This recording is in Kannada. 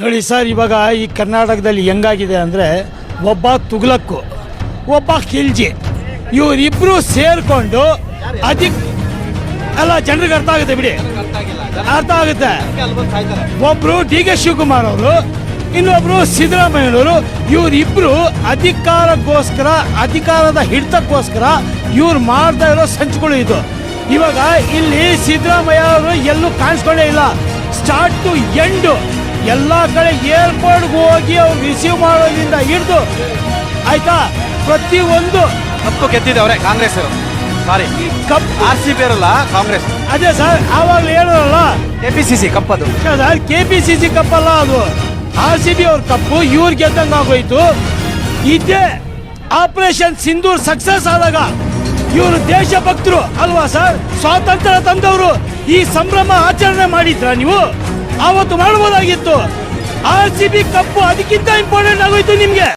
ನೋಡಿ ಸರ್, ಇವಾಗ ಈ ಕರ್ನಾಟಕದಲ್ಲಿ ಹೆಂಗಾಗಿದೆ ಅಂದರೆ ಒಬ್ಬ ತುಗ್ಲಕ್ಕು, ಒಬ್ಬ ಖಿಲ್ಜಿ, ಇವರಿಬ್ರು ಸೇರಿಕೊಂಡು ಅದಕ್ಕೆ ಅಲ್ಲ, ಜನರಿಗೆ ಅರ್ಥ ಆಗುತ್ತೆ ಬಿಡಿ. ಅರ್ಥ ಆಗುತ್ತೆ. ಒಬ್ರು ಡಿ ಕೆ ಶಿವಕುಮಾರ್ ಅವರು, ಇನ್ನೊಬ್ರು ಸಿದ್ದರಾಮಯ್ಯನವರು, ಇವರಿಬ್ರು ಅಧಿಕಾರಕ್ಕೋಸ್ಕರ, ಅಧಿಕಾರದ ಹಿಡಿತಕ್ಕೋಸ್ಕರ ಇವ್ರು ಮಾಡ್ತಾ ಇರೋ ಸಂಚುಗಳು ಇದು. ಇವಾಗ ಇಲ್ಲಿ ಸಿದ್ದರಾಮಯ್ಯ ಅವರು ಎಲ್ಲೂ ಕಾಣಿಸ್ಕೊಂಡೇ ಇಲ್ಲ. ಸ್ಟಾರ್ಟ್ ಟು ಎಂಡ್ ಎಲ್ಲ ಕಡೆ ಏರ್ಪೋರ್ಟ್ಗೆ ಹೋಗಿ ಅವ್ರು ರಿಸೀವ್ ಮಾಡೋದ್ರಿಂದ ಹಿಡಿದು ಆಯ್ತಾ? ಪ್ರತಿ ಒಂದು cup ಗೆದ್ದಿದವ್ರೆ Congress sorry cup R C B Congress. ಅದೇ ಸರ್ ಆವಾಗಲೇ ಹೇಳೋರಲ್ಲ K P C C ಕಪ್ಪದು K P C C cup ಅಲ್ಲ ಅದು. ಆರ್ ಸಿ ಬಿ ಅವ್ರ ಕಪ್ಪು ಇವ್ರು ಗೆದ್ದಂಗ ಆಗೋಯ್ತು. ಇದೇ ಆಪರೇಷನ್ ಸಿಂಧೂರ್ ಸಕ್ಸಸ್ ಆದಾಗ ಇವರು ದೇಶಭಕ್ತರು ಅಲ್ವಾ ಸರ್? ಸ್ವಾತಂತ್ರ್ಯ ತಂದವರು ಈ ಸಂಭ್ರಮ ಆಚರಣೆ ಮಾಡಿದ್ರ ನೀವು? ಆವತ್ತು ಮಾಡಬಹುದಾಗಿತ್ತು. ಆರ್ ಸಿ ಬಿ ಕಪ್ಪು ಅದಕ್ಕಿಂತ ಇಂಪಾರ್ಟೆಂಟ್ ಆಗೋಯ್ತು ನಿಮ್ಗೆ.